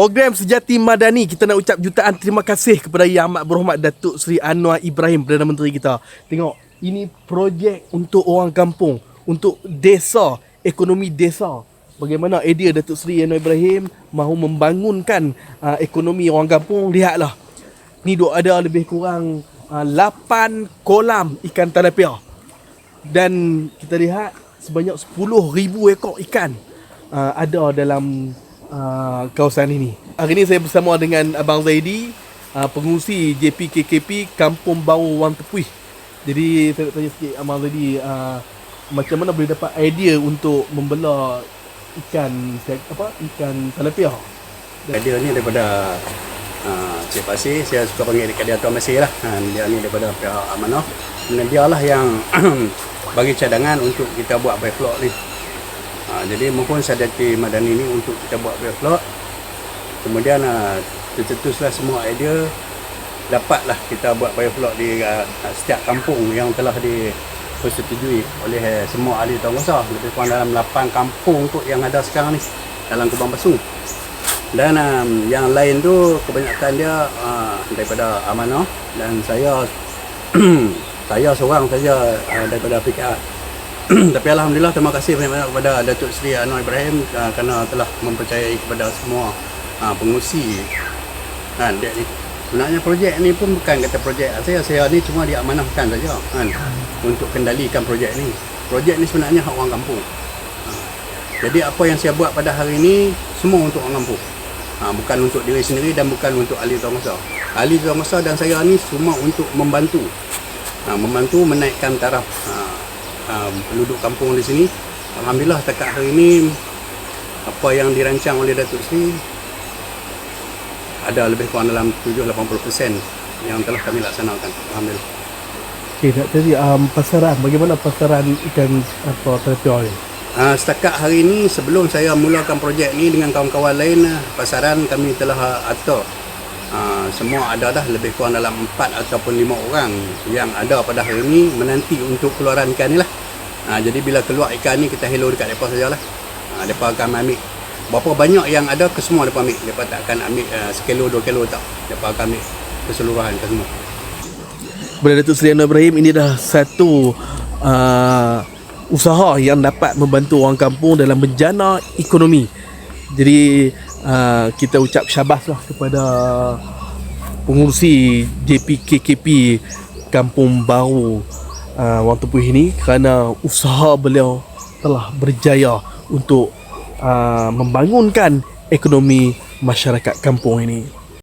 Program Sejati Madani kita nak ucap jutaan terima kasih kepada Yang Amat Berhormat Datuk Seri Anwar Ibrahim Perdana Menteri kita. Tengok, ini projek untuk orang kampung, untuk desa, ekonomi desa. Bagaimana idea Datuk Seri Anwar Ibrahim mahu membangunkan uh, ekonomi orang kampung, lihatlah. Ni duk ada lebih kurang uh, 8 kolam ikan talapia. Dan kita lihat sebanyak 10,000 ekor ikan uh, ada dalam uh, kawasan ini. Hari ini saya bersama dengan Abang Zaidi, uh, pengurusi JPKKP Kampung Bau Wang Tepuih. Jadi saya nak tanya sikit Abang Zaidi, uh, macam mana boleh dapat idea untuk membela ikan apa ikan talapia? Dia ni daripada uh, Cik Pasir, saya suka panggil dekat dia Tuan Masih lah. Dia ni daripada pihak amanah. Dia lah yang bagi cadangan untuk kita buat biflock ni. Ha, jadi mohon sadati madani ni untuk kita buat biflock. Kemudian uh, tercetuslah semua idea dapatlah kita buat biflock di uh, setiap kampung yang telah di persetujui oleh uh, semua ahli tanggungjawab lebih kurang dalam 8 kampung tu yang ada sekarang ni dalam Kubang Basung. Dan um, yang lain tu kebanyakan dia uh, daripada amanah dan saya saya seorang saja uh, daripada PKR tapi Alhamdulillah terima kasih banyak-banyak kepada Datuk Seri Anwar Ibrahim uh, kerana telah mempercayai kepada semua uh, pengusi kan dia ni. Sebenarnya projek ni pun bukan kata projek saya saya ni cuma diamanahkan saja kan untuk kendalikan projek ni. Projek ni sebenarnya hak orang kampung. Ha. jadi apa yang saya buat pada hari ini semua untuk orang kampung. Ha, bukan untuk diri sendiri dan bukan untuk ahli tuan masa ahli tuan masa dan saya ni semua untuk membantu. Ha, membantu menaikkan taraf ha, ha, penduduk kampung di sini Alhamdulillah setakat hari ini apa yang dirancang oleh Datuk Seri ada lebih kurang dalam 7-80% yang telah kami laksanakan. Alhamdulillah. Okey, nak tanya um, pasaran, bagaimana pasaran ikan apa talapia ni? Uh, setakat hari ini sebelum saya mulakan projek ni dengan kawan-kawan lain pasaran kami telah atur semua ada dah lebih kurang dalam 4 ataupun 5 orang yang ada pada hari ini menanti untuk keluaran ikan ni lah. Uh, jadi bila keluar ikan ni kita hello dekat mereka sajalah. Uh, mereka akan ambil. Berapa banyak yang ada ke semua mereka ambil. Mereka tak akan ambil uh, sekilo dua kilo tak. Mereka akan ambil keseluruhan ke semua. Kepada Datuk Seri Anwar Ibrahim ini dah satu uh, usaha yang dapat membantu orang kampung dalam menjana ekonomi. Jadi uh, kita ucap syabas lah kepada pengurusi JPKKP Kampung Baru uh, Wang Tepuh ini kerana usaha beliau telah berjaya untuk uh, membangunkan ekonomi masyarakat kampung ini.